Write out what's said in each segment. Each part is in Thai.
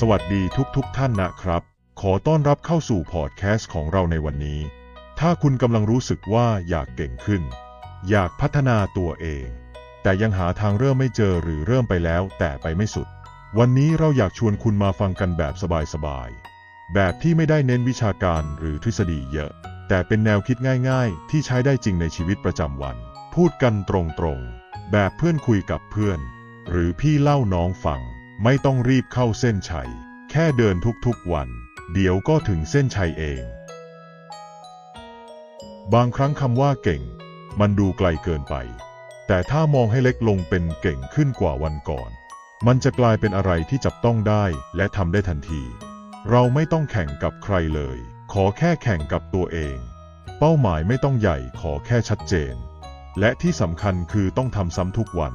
สวัสดีทุกๆทท่านนะครับ ขอต้อนรับเข้าสู่พอดแคสต์ของเราในวันนี้ ถ้าคุณกำลังรู้สึกว่าอยากเก่งขึ้น อยากพัฒนาตัวเอง แต่ยังหาทางเริ่มไม่เจอหรือเริ่มไปแล้วแต่ไปไม่สุด วันนี้เราอยากชวนคุณมาฟังกันแบบสบายๆ แบบที่ไม่ได้เน้นวิชาการหรือทฤษฎีเยอะ แต่เป็นแนวคิดง่าย ๆ ที่ใช้ได้จริงในชีวิตประจำวัน พูดกันตรงๆ แบบเพื่อนคุยกับเพื่อน หรือพี่เล่าน้องฟัง ไม่ต้องรีบเข้าเส้นชัย แค่เดินทุกๆวัน เดี๋ยวก็ถึงเส้นชัยเอง บางครั้งคำว่าเก่ง มันดูไกลเกินไป แต่ถ้ามองให้เล็กลงเป็นเก่งขึ้นกว่าวันก่อน มันจะกลายเป็นอะไรที่จับต้องได้และทำได้ทันที เราไม่ต้องแข่งกับใครเลย ขอแค่แข่งกับตัวเอง เป้าหมายไม่ต้องใหญ่ขอแค่ชัดเจน และที่สำคัญคือต้องทำซ้ำทุกวัน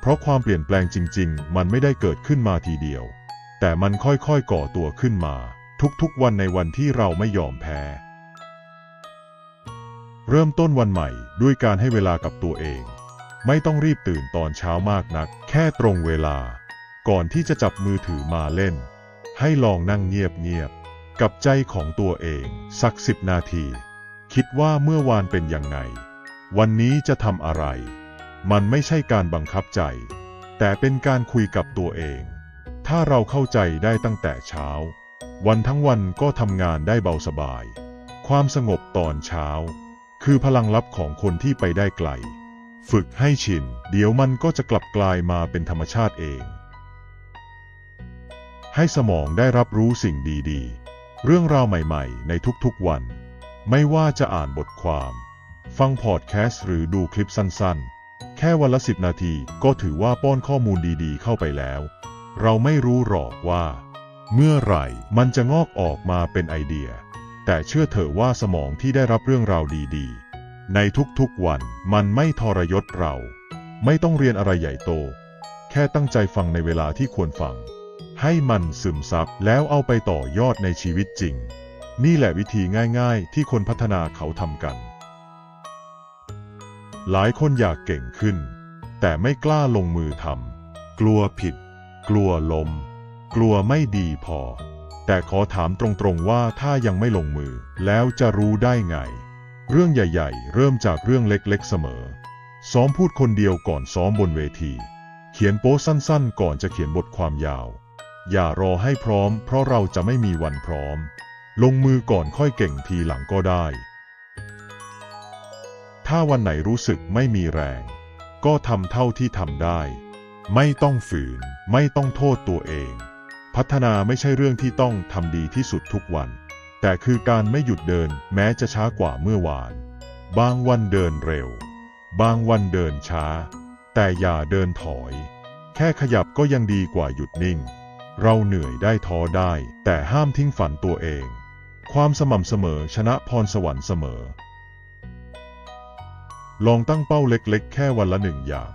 เพราะความเปลี่ยนแปลงจริง ๆ มันไม่ได้เกิดขึ้นมาทีเดียว แต่มันค่อยๆก่อตัวขึ้นมา ทุกๆวันในวันที่เราไม่ยอมแพ้ เริ่มต้นวันใหม่ด้วยการให้เวลากับตัวเอง ไม่ต้องรีบตื่นตอนเช้ามากนัก แค่ตรงเวลา ก่อนที่จะจับมือถือมาเล่น ให้ลองนั่งเงียบๆกับใจของตัวเองสักสิบนาที คิดว่าเมื่อวานเป็นยังไง วันนี้จะทำอะไร มันไม่ใช่การบังคับใจ แต่เป็นการคุยกับตัวเอง ถ้าเราเข้าใจได้ตั้งแต่เช้า วันทั้งวันก็ทำงานได้เบาสบาย ความสงบตอนเช้า คือพลังลับของคนที่ไปได้ไกล ฝึกให้ชิน เดี๋ยวมันก็จะกลับกลายมาเป็นธรรมชาติเอง ให้สมองได้รับรู้สิ่งดีๆ เรื่องราวใหม่ๆ ในทุกๆวัน ไม่ว่าจะอ่านบทความ ฟังพอดแคสต์หรือดูคลิปสั้นๆ แค่วันละสิบนาทีก็ถือว่าป้อนข้อมูลดีๆ เข้าไปแล้ว เราไม่รู้หรอกว่า เมื่อไหร่มันจะงอกออกมาเป็นไอเดีย แต่เชื่อเถอะว่าสมองที่ได้รับเรื่องราวดีๆ ในทุกๆวันมันไม่ทรยศเรา ไม่ต้องเรียนอะไรใหญ่โต แค่ตั้งใจฟังในเวลาที่ควรฟัง ให้มันซึมซับแล้วเอาไปต่อยอดในชีวิตจริง นี่แหละวิธีง่ายๆ ที่คนพัฒนาเขาทำกัน หลายคนอยากเก่งขึ้น แต่ไม่กล้าลงมือทำกลัวผิด กลัวล้มกลัวไม่ดีพอ แต่ขอถามตรงๆว่าถ้ายังไม่ลงมือแล้วจะรู้ได้ไง เรื่องใหญ่ๆ เริ่มจากเรื่องเล็กๆเสมอ ซ้อมพูดคนเดียวก่อนซ้อมบนเวที เขียนโป๊สั้นๆ ก่อนจะเขียนบทความยาว อย่ารอให้พร้อม เพราะเราจะไม่มีวันพร้อม ลงมือก่อนค่อยเก่งทีหลังก็ได้ ถ้าวันไหนรู้สึกไม่มีแรง ก็ทำเท่าที่ทำได้ ไม่ต้องฝืน ไม่ต้องโทษตัวเอง พัฒนาไม่ใช่เรื่องที่ต้องทำดีที่สุดทุกวัน แต่คือการไม่หยุดเดินแม้จะช้ากว่าเมื่อวาน บางวันเดินเร็ว บางวันเดินช้า แต่อย่าเดินถอย แค่ขยับก็ยังดีกว่าหยุดนิ่ง เราเหนื่อยได้ท้อได้ แต่ห้ามทิ้งฝันตัวเอง ความสม่ำเสมอชนะพรสวรรค์เสมอ ลองตั้งเป้าเล็กๆ แค่วันละหนึ่งอย่าง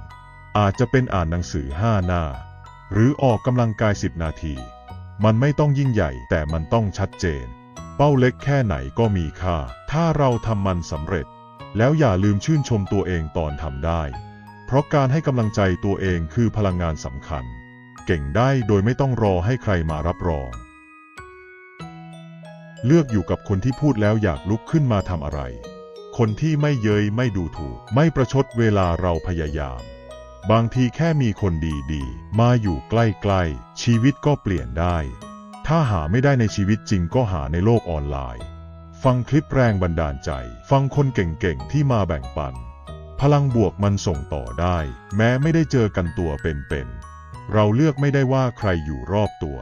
อาจจะเป็นอ่านหนังสือห้าหน้า หรือออกกำลังกายสิบนาที มันไม่ต้องยิ่งใหญ่แต่มันต้องชัดเจน เป้าเล็กแค่ไหนก็มีค่า ถ้าเราทำมันสำเร็จ แล้วอย่าลืมชื่นชมตัวเองตอนทำได้ เพราะการให้กำลังใจตัวเองคือพลังงานสำคัญ เก่งได้โดยไม่ต้องรอให้ใครมารับรอง เลือกอยู่กับคนที่พูดแล้วอยากลุกขึ้นมาทำอะไร คนที่ไม่เย้ยไม่ดูถูก ไม่ประชดเวลาเราพยายาม บางทีแค่มีคนดีๆ มาอยู่ใกล้ๆ ชีวิตก็เปลี่ยนได้ ถ้าหาไม่ได้ในชีวิตจริงก็หาในโลกออนไลน์ ฟังคลิปแรงบันดาลใจ ฟังคนเก่งๆ ที่มาแบ่งปัน พลังบวกมันส่งต่อได้ แม้ไม่ได้เจอกันตัวเป็นๆ เราเลือกไม่ได้ว่าใครอยู่รอบตัว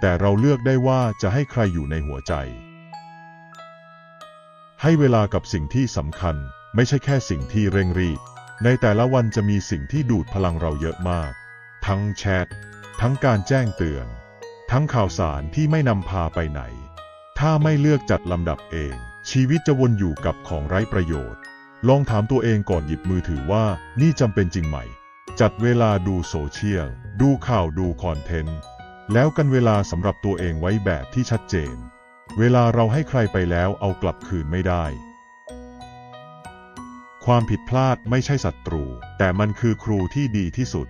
แต่เราเลือกได้ว่าจะให้ใครอยู่ในหัวใจ ให้เวลากับสิ่งที่สำคัญ ไม่ใช่แค่สิ่งที่เร่งรีบ ในแต่ละวันจะมีสิ่งที่ดูดพลังเราเยอะมาก ทั้งแชท ทั้งการแจ้งเตือน ทั้งข่าวสารที่ไม่นำพาไปไหน ถ้าไม่เลือกจัดลำดับเอง ชีวิตจะวนอยู่กับของไร้ประโยชน์ ลองถามตัวเองก่อนหยิบมือถือว่านี่จำเป็นจริงไหม จัดเวลาดูโซเชียล ดูข่าวดูคอนเทนต์ แล้วกันเวลาสำหรับตัวเองไว้แบบที่ชัดเจน เวลาเราให้ใครไปแล้วเอากลับคืนไม่ได้ ความผิดพลาดไม่ใช่ศัตรู แต่มันคือครูที่ดีที่สุด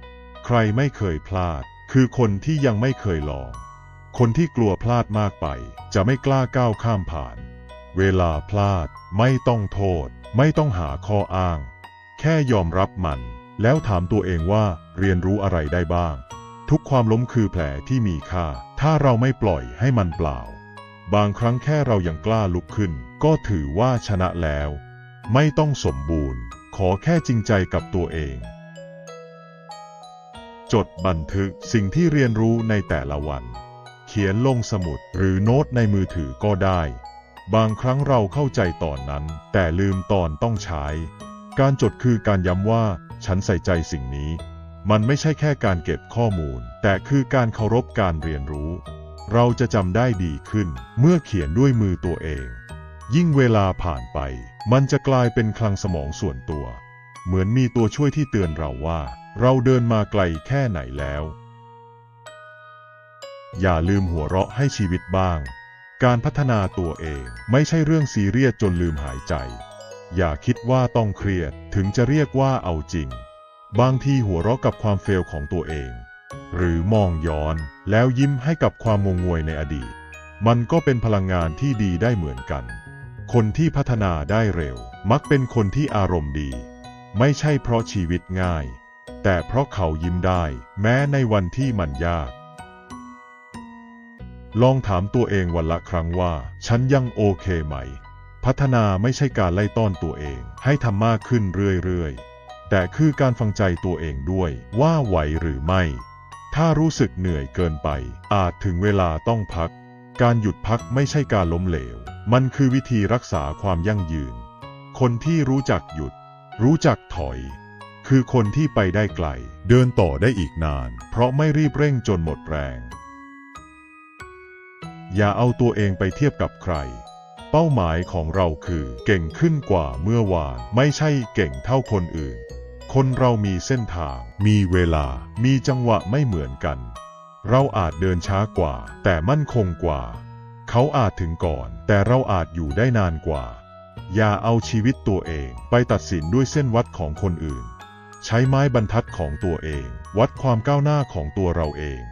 ใครไม่เคยพลาด คือคนที่ยังไม่เคยลอง คนที่กลัวพลาดมากไป จะไม่กล้าก้าวข้ามผ่าน เวลาพลาดไม่ต้องโทษ ไม่ต้องหาข้ออ้าง แค่ยอมรับมัน แล้วถามตัวเองว่าเรียนรู้อะไรได้บ้าง ทุกความล้มคือแผลที่มีค่า ถ้าเราไม่ปล่อยให้มันเปล่า บางครั้งแค่เรายังกล้าลุกขึ้น ก็ถือว่าชนะแล้ว ไม่ต้องสมบูรณ์ ขอแค่จริงใจกับตัวเอง จดบันทึกสิ่งที่เรียนรู้ในแต่ละวัน เขียนลงสมุดหรือโน้ตในมือถือก็ได้ บางครั้งเราเข้าใจตอนนั้น แต่ลืมตอนต้องใช้ การจดคือการย้ำว่า ฉันใส่ใจสิ่งนี้ มันไม่ใช่แค่การเก็บข้อมูล แต่คือการเคารพการเรียนรู้ เราจะจำได้ดีขึ้นเมื่อเขียนด้วยมือตัวเอง ยิ่งเวลาผ่านไป มันจะกลายเป็นคลังสมองส่วนตัว เหมือนมีตัวช่วยที่เตือนเราว่า เราเดินมาไกลแค่ไหนแล้ว อย่าลืมหัวเราะให้ชีวิตบ้าง การพัฒนาตัวเองไม่ใช่เรื่องซีเรียสจนลืมหายใจ อย่าคิดว่าต้องเครียดถึงจะเรียกว่าเอาจริง บางทีหัวเราะกับความเฟลของตัวเอง หรือมองย้อนแล้วยิ้มให้กับความงงงวยในอดีต มันก็เป็นพลังงานที่ดีได้เหมือนกัน คนที่พัฒนาได้เร็ว มักเป็นคนที่อารมณ์ดี ไม่ใช่เพราะชีวิตง่าย แต่เพราะเขายิ้มได้ แม้ในวันที่มันยาก ลองถามตัวเองวันละครั้งว่า ฉันยังโอเคไหม พัฒนาไม่ใช่การไล่ต้อนตัวเอง ให้ทำมากขึ้นเรื่อยๆ แต่คือการฟังใจตัวเองด้วยว่าไหวหรือไม่ ถ้ารู้สึกเหนื่อยเกินไป อาจถึงเวลาต้องพัก การหยุดพักไม่ใช่การล้มเหลว มันคือวิธีรักษาความยั่งยืน คนที่รู้จักหยุด รู้จักถอย คือคนที่ไปได้ไกล เดินต่อได้อีกนาน เพราะไม่รีบเร่งจนหมดแรง อย่าเอาตัวเองไปเทียบกับใคร เป้าหมายของเราคือ เก่งขึ้นกว่าเมื่อวาน ไม่ใช่เก่งเท่าคนอื่น คนเรามีเส้นทาง มีเวลา มีจังหวะไม่เหมือนกัน เราอาจเดินช้ากว่า แต่มั่นคงกว่า เขาอาจถึงก่อน แต่เราอาจอยู่ได้นานกว่า อย่าเอาชีวิตตัวเองไปตัดสินด้วยเส้นวัดของคนอื่น ใช้ไม้บรรทัดของตัวเอง วัดความก้าวหน้าของตัวเราเอง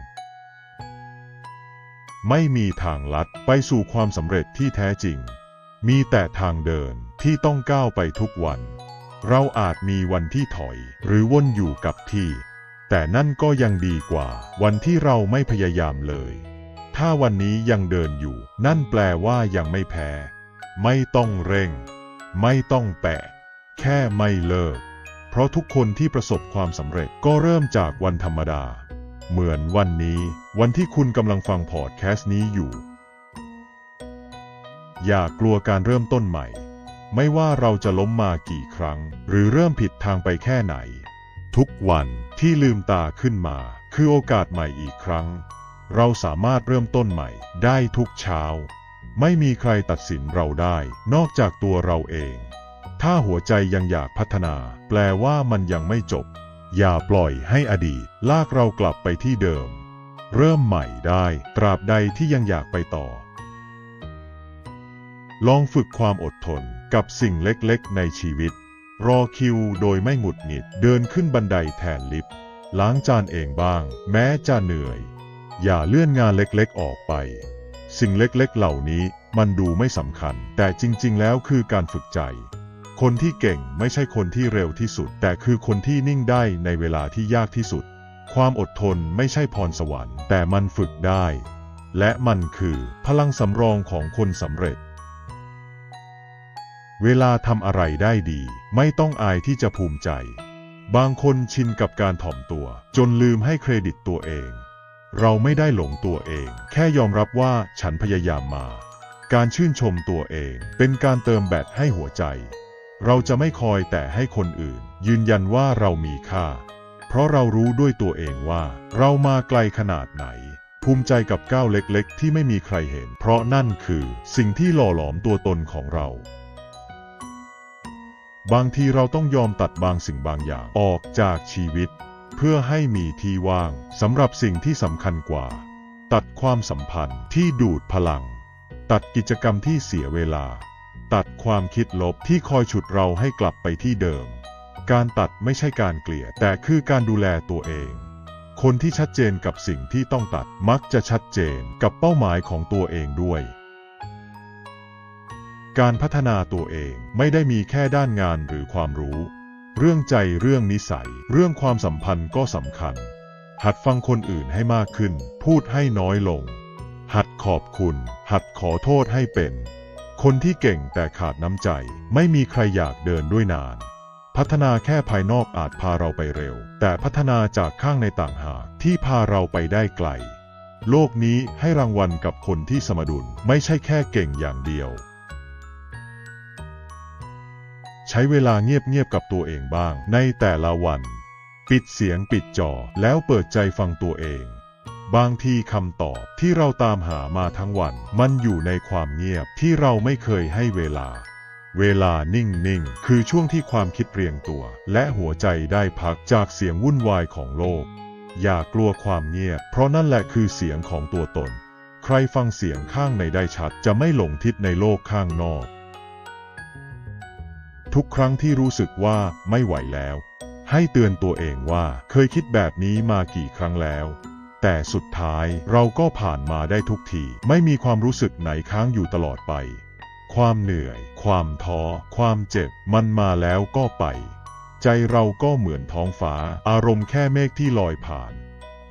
ไม่มีทางลัดไปสู่ความสำเร็จที่แท้จริง มีแต่ทางเดินที่ต้องก้าวไปทุกวัน เราอาจมีวันที่ถอยหรือวนอยู่กับที่ แต่นั่นก็ยังดีกว่า วันที่เราไม่พยายามเลย ถ้าวันนี้ยังเดินอยู่ นั่นแปลว่ายังไม่แพ้ ไม่ต้องเร่ง ไม่ต้องแปะ แค่ไม่เลิก เพราะทุกคนที่ประสบความสำเร็จก็เริ่มจากวันธรรมดา เหมือนวันนี้ วันที่คุณกำลังฟังพอดแคสต์นี้อยู่ อย่ากลัวการเริ่มต้นใหม่ ไม่ว่าเราจะล้มมากี่ครั้ง หรือเริ่มผิดทางไปแค่ไหน ทุกวันที่ลืมตาขึ้นมา คือโอกาสใหม่อีกครั้ง เราสามารถเริ่มต้นใหม่ได้ทุกเช้า ไม่มีใครตัดสินเราได้ นอกจากตัวเราเอง ถ้าหัวใจยังอยากพัฒนา แปลว่ามันยังไม่จบ อย่าปล่อยให้อดีต ลากเรากลับไปที่เดิม เริ่มใหม่ได้ ตราบใดที่ยังอยากไปต่อ ลองฝึกความอดทนกับสิ่งเล็กๆ ในชีวิต รอคิวโดยไม่หงุดหงิด เดินขึ้นบันไดแทนลิฟต์ ล้างจานเองบ้าง แม้จะเหนื่อย อย่าเลื่อนงานเล็กๆ ออกไป สิ่งเล็กๆ เหล่านี้มันดูไม่สำคัญ แต่จริงๆ แล้วคือการฝึกใจ คนที่เก่งไม่ใช่คนที่เร็วที่สุด แต่คือคนที่นิ่งได้ในเวลาที่ยากที่สุด ความอดทนไม่ใช่พรสวรรค์ แต่มันฝึกได้ และมันคือพลังสำรองของคนสำเร็จ เวลาทำอะไรได้ดี ไม่ต้องอายที่จะภูมิใจ บางคนชินกับการถ่อมตัว จนลืมให้เครดิตตัวเอง เราไม่ได้หลงตัวเอง แค่ยอมรับว่าฉันพยายามมา การชื่นชมตัวเองเป็นการเติมแบตให้หัวใจ เราจะไม่คอยแต่ให้คนอื่น ยืนยันว่าเรามีค่า เพราะเรารู้ด้วยตัวเองว่า เรามาไกลขนาดไหน ภูมิใจกับก้าวเล็กๆ ที่ไม่มีใครเห็น เพราะนั่นคือสิ่งที่หล่อหลอมตัวตนของเรา บางทีเราต้องยอมตัดบางสิ่งบางอย่างออกจากชีวิต เพื่อให้มีที่ว่างสำหรับสิ่งที่สำคัญกว่า ตัดความสัมพันธ์ที่ดูดพลัง ตัดกิจกรรมที่เสียเวลา ตัดความคิดลบที่คอยฉุดเราให้กลับไปที่เดิม การตัดไม่ใช่การเกลียด แต่คือการดูแลตัวเอง คนที่ชัดเจนกับสิ่งที่ต้องตัดมักจะชัดเจนกับเป้าหมายของตัวเองด้วย การพัฒนาตัวเองไม่ได้มีแค่ด้านงานหรือความรู้ เรื่องใจเรื่องนิสัย เรื่องความสัมพันธ์ก็สำคัญ หัดฟังคนอื่นให้มากขึ้น พูดให้น้อยลง หัดขอบคุณ หัดขอโทษให้เป็น คนที่เก่งแต่ขาดน้ำใจ ไม่มีใครอยากเดินด้วยนาน พัฒนาแค่ภายนอกอาจพาเราไปเร็ว แต่พัฒนาจากข้างในต่างหากที่พาเราไปได้ไกล โลกนี้ให้รางวัลกับคนที่สมดุลไม่ใช่แค่เก่งอย่างเดียว ใช้เวลาเงียบๆกับตัวเองบ้าง ในแต่ละวัน ปิดเสียงปิดจอแล้วเปิดใจฟังตัวเอง บางทีคำตอบที่เราตามหามาทั้งวัน มันอยู่ในความเงียบที่เราไม่เคยให้เวลา เวลานิ่งๆ คือช่วงที่ความคิดเรียงตัว และหัวใจได้พักจากเสียงวุ่นวายของโลก อย่ากลัวความเงียบ เพราะนั่นแหละคือเสียงของตัวตน ใครฟังเสียงข้างในได้ชัดจะไม่หลงทิศในโลกข้างนอก ทุกครั้งที่รู้สึกว่าไม่ไหวแล้ว ให้เตือนตัวเองว่าเคยคิดแบบนี้มากี่ครั้งแล้ว แต่สุดท้ายเราก็ผ่านมาได้ทุกที ไม่มีความรู้สึกไหนค้างอยู่ตลอดไป ความเหนื่อย ความท้อ ความเจ็บ มันมาแล้วก็ไป ใจเราก็เหมือนท้องฟ้า อารมณ์แค่เมฆที่ลอยผ่าน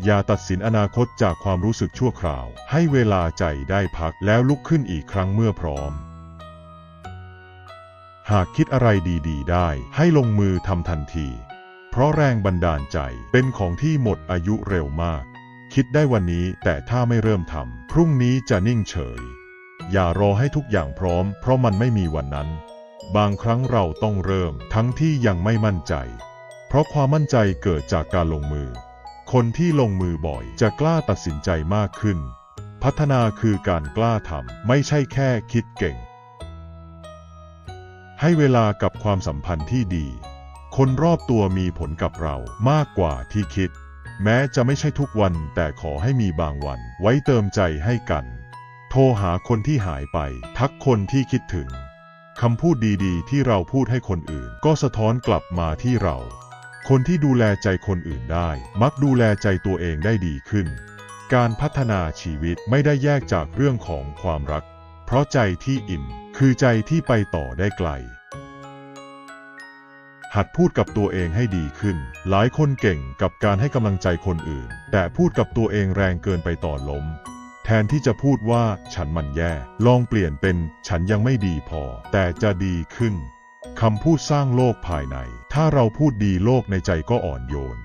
อย่าตัดสินอนาคตจากความรู้สึกชั่วคราว ให้เวลาใจได้พักแล้วลุกขึ้นอีกครั้งเมื่อพร้อม หากคิดอะไรดีๆ ได้ให้ลงมือทำทันที เพราะแรงบันดาลใจเป็นของที่หมดอายุเร็วมาก คิดได้วันนี้แต่ถ้าไม่เริ่มทำพรุ่งนี้จะนิ่งเฉย อย่ารอให้ทุกอย่างพร้อม เพราะมันไม่มีวันนั้น บางครั้งเราต้องเริ่มทั้งที่ยังไม่มั่นใจ เพราะความมั่นใจเกิดจากการลงมือ คนที่ลงมือบ่อยจะกล้าตัดสินใจมากขึ้น พัฒนาคือการกล้าทำไม่ใช่แค่คิดเก่ง ให้เวลากับความสัมพันธ์ที่ดี คนรอบตัวมีผลกับเรามากกว่าที่คิด แม้จะไม่ใช่ทุกวันแต่ขอให้มีบางวันไว้เติมใจให้กัน โทรหาคนที่หายไป ทักคนที่คิดถึงคำพูดดีๆ ที่เราพูดให้คนอื่น ก็สะท้อนกลับมาที่เรา คนที่ดูแลใจคนอื่นได้ มักดูแลใจตัวเองได้ดีขึ้น การพัฒนาชีวิตไม่ได้แยกจากเรื่องของความรัก เพราะใจที่อิ่ม คือใจที่ไปต่อได้ไกล หัดพูดกับตัวเองให้ดีขึ้น หลายคนเก่งกับการให้กำลังใจคนอื่น แต่พูดกับตัวเองแรงเกินไปต่อล้ม แทนที่จะพูดว่าฉันมันแย่ ลองเปลี่ยนเป็นฉันยังไม่ดีพอ แต่จะดีขึ้นคำพูดสร้างโลกภายใน ถ้าเราพูดดีโลกในใจก็อ่อนโยน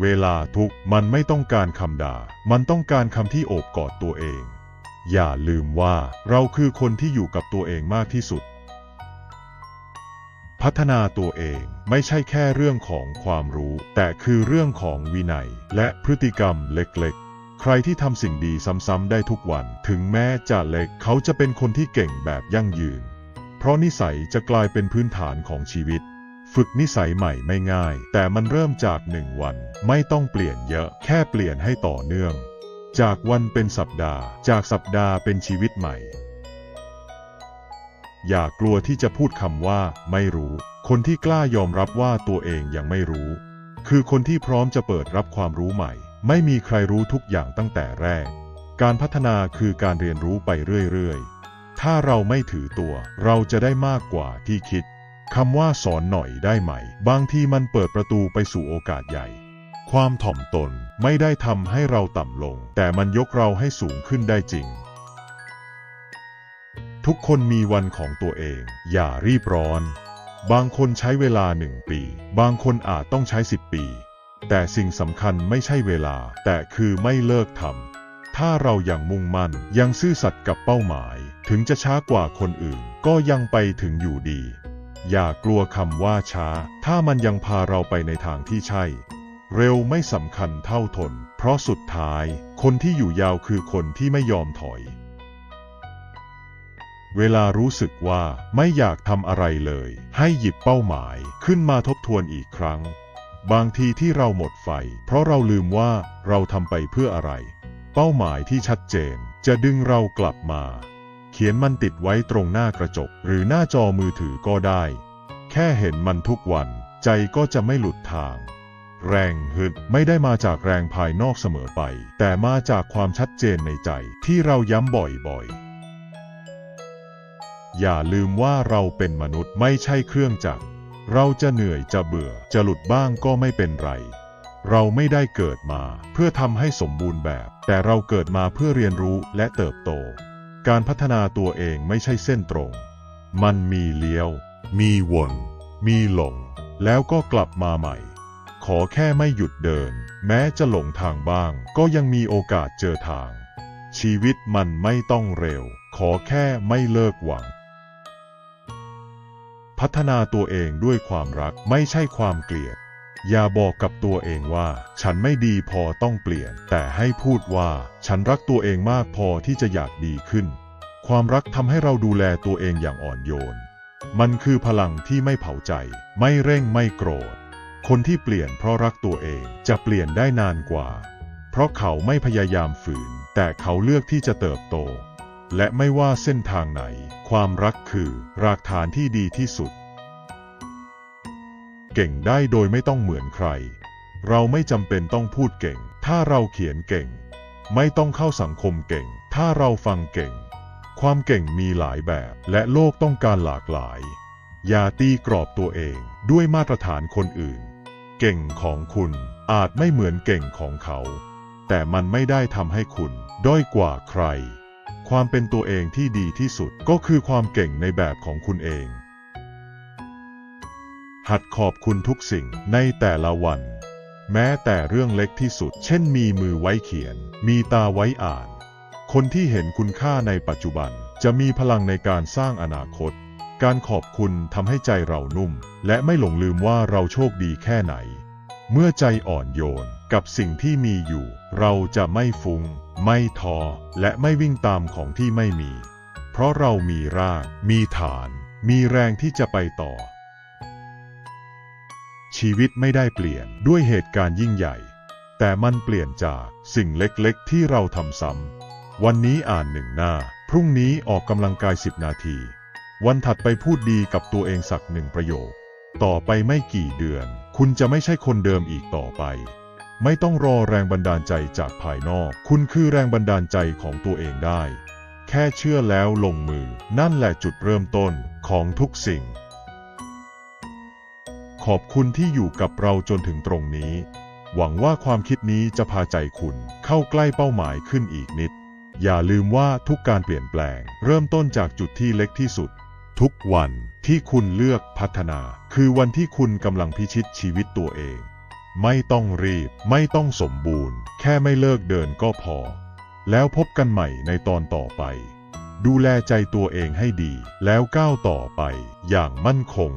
เวลาทุกข์มันไม่ต้องการคำด่า มันต้องการคำที่โอบกอดตัวเอง อย่าลืมว่าเราคือคนที่อยู่กับตัวเองมากที่สุด พัฒนาตัวเองไม่ใช่แค่เรื่องของความรู้ แต่คือเรื่องของวินัย และพฤติกรรมเล็กๆ ใครที่ทำสิ่งดีซ้ำๆได้ทุกวัน ถึงแม้จะเล็กเขาจะเป็นคนที่เก่งแบบยั่งยืน เพราะนิสัยจะกลายเป็นพื้นฐานของชีวิตฝึกนิสัยใหม่ไม่ง่าย แต่มันเริ่มจากหนึ่งวัน ไม่ต้องเปลี่ยนเยอะ แค่เปลี่ยนให้ต่อเนื่อง จากวันเป็นสัปดาห์ จากสัปดาห์เป็นชีวิตใหม่ อย่ากลัวที่จะพูดคำว่า ไม่รู้ คนที่กล้ายอมรับว่าตัวเองยังไม่รู้ คือคนที่พร้อมจะเปิดรับความรู้ใหม่ ไม่มีใครรู้ทุกอย่างตั้งแต่แรก การพัฒนาคือการเรียนรู้ไปเรื่อยๆ ถ้าเราไม่ถือตัว เราจะได้มากกว่าที่คิดคำว่าสอนหน่อยได้ไหม บางทีมันเปิดประตูไปสู่โอกาสใหญ่ ความถ่อมตนไม่ได้ทำให้เราต่ำลง แต่มันยกเราให้สูงขึ้นได้จริง ทุกคนมีวันของตัวเอง อย่ารีบร้อน บางคนใช้เวลาหนึ่งปี บางคนอาจต้องใช้สิบปี แต่สิ่งสำคัญไม่ใช่เวลา แต่คือไม่เลิกทำถ้าเรายังมุ่งมั่นยังซื่อสัตย์กับเป้าหมาย ถึงจะช้ากว่าคนอื่น ก็ยังไปถึงอยู่ดี อย่ากลัวคำว่าช้า ถ้ามันยังพาเราไปในทางที่ใช่ เร็วไม่สำคัญเท่าทน เพราะสุดท้ายคนที่อยู่ยาวคือคนที่ไม่ยอมถอย เวลารู้สึกว่าไม่อยากทำอะไรเลย ให้หยิบเป้าหมายขึ้นมาทบทวนอีกครั้ง บางทีที่เราหมดไฟ เพราะเราลืมว่าเราทำไปเพื่ออะไร เป้าหมายที่ชัดเจนจะดึงเรากลับมา เขียนมันติดไว้ตรงหน้ากระจก หรือหน้าจอมือถือก็ได้ แค่เห็นมันทุกวัน ใจก็จะไม่หลุดทาง แรงฮึดไม่ได้มาจากแรงภายนอกเสมอไป แต่มาจากความชัดเจนในใจที่เราย้ำบ่อยๆ อย่าลืมว่าเราเป็นมนุษย์ไม่ใช่เครื่องจักร เราจะเหนื่อยจะเบื่อจะหลุดบ้างก็ไม่เป็นไร เราไม่ได้เกิดมาเพื่อทำให้สมบูรณ์แบบ แต่เราเกิดมาเพื่อเรียนรู้และเติบโต การพัฒนาตัวเองไม่ใช่เส้นตรง มันมีเลี้ยว มีวน มีหลง แล้วก็กลับมาใหม่ อแค่ไม่หยุดเดิน แม้จะหลงทางบ้าง ก็ยังมีโอกาสเจอทาง ชีวิตมันไม่ต้องเร็ว ขอแค่ไม่เลิกหวัง พัฒนาตัวเองด้วยความรักไม่ใช่ความเกลียด อย่าบอกกับตัวเองว่า ฉันไม่ดีพอต้องเปลี่ยน แต่ให้พูดว่า ฉันรักตัวเองมากพอที่จะอยากดีขึ้น ความรักทำให้เราดูแลตัวเองอย่างอ่อนโยน มันคือพลังที่ไม่เผาใจ ไม่เร่งไม่โกรธ คนที่เปลี่ยนเพราะรักตัวเองจะเปลี่ยนได้นานกว่า เพราะเขาไม่พยายามฝืน แต่เขาเลือกที่จะเติบโต และไม่ว่าเส้นทางไหน ความรักคือรากฐานที่ดีที่สุด เก่งได้โดยไม่ต้องเหมือนใคร เราไม่จำเป็นต้องพูดเก่ง ถ้าเราเขียนเก่ง ไม่ต้องเข้าสังคมเก่ง ถ้าเราฟังเก่ง ความเก่งมีหลายแบบ และโลกต้องการหลากหลาย อย่าตีกรอบตัวเองด้วยมาตรฐานคนอื่น เก่งของคุณอาจไม่เหมือนเก่งของเขา แต่มันไม่ได้ทำให้คุณด้อยกว่าใคร ความเป็นตัวเองที่ดีที่สุดก็คือความเก่งในแบบของคุณเอง หัดขอบคุณทุกสิ่งในแต่ละวัน แม้แต่เรื่องเล็กที่สุด เช่นมีมือไว้เขียน มีตาไว้อ่าน คนที่เห็นคุณค่าในปัจจุบันจะมีพลังในการสร้างอนาคต การขอบคุณทำให้ใจเรานุ่ม และไม่หลงลืมว่าเราโชคดีแค่ไหน เมื่อใจอ่อนโยนกับสิ่งที่มีอยู่ เราจะไม่ฟุง้งไม่ท้อและไม่วิ่งตามของที่ไม่มี เพราะเรามีราก มีฐาน มีแรงที่จะไปต่อ ชีวิตไม่ได้เปลี่ยนด้วยเหตุการณ์ยิ่งใหญ่ แต่มันเปลี่ยนจากสิ่งเล็กๆ ที่เราทำซ้ำวันนี้อ่านหนึ่งหน้า พรุ่งนี้ออกกำลังกายสิบนาที วันถัดไปพูดดีกับตัวเองสักหนึ่งประโยค ต่อไปไม่กี่เดือน คุณจะไม่ใช่คนเดิมอีกต่อไป ไม่ต้องรอแรงบันดาลใจจากภายนอก คุณคือแรงบันดาลใจของตัวเองได้ แค่เชื่อแล้วลงมือ นั่นแหละจุดเริ่มต้นของทุกสิ่ง ขอบคุณที่อยู่กับเราจนถึงตรงนี้ หวังว่าความคิดนี้จะพาใจคุณเข้าใกล้เป้าหมายขึ้นอีกนิด อย่าลืมว่าทุกการเปลี่ยนแปลง เริ่มต้นจากจุดที่เล็กที่สุด ทุกวันที่คุณเลือกพัฒนา คือวันที่คุณกำลังพิชิตชีวิตตัวเอง ไม่ต้องรีบ ไม่ต้องสมบูรณ์ แค่ไม่เลิกเดินก็พอ แล้วพบกันใหม่ในตอนต่อไป ดูแลใจตัวเองให้ดี แล้วก้าวต่อไปอย่างมั่นคง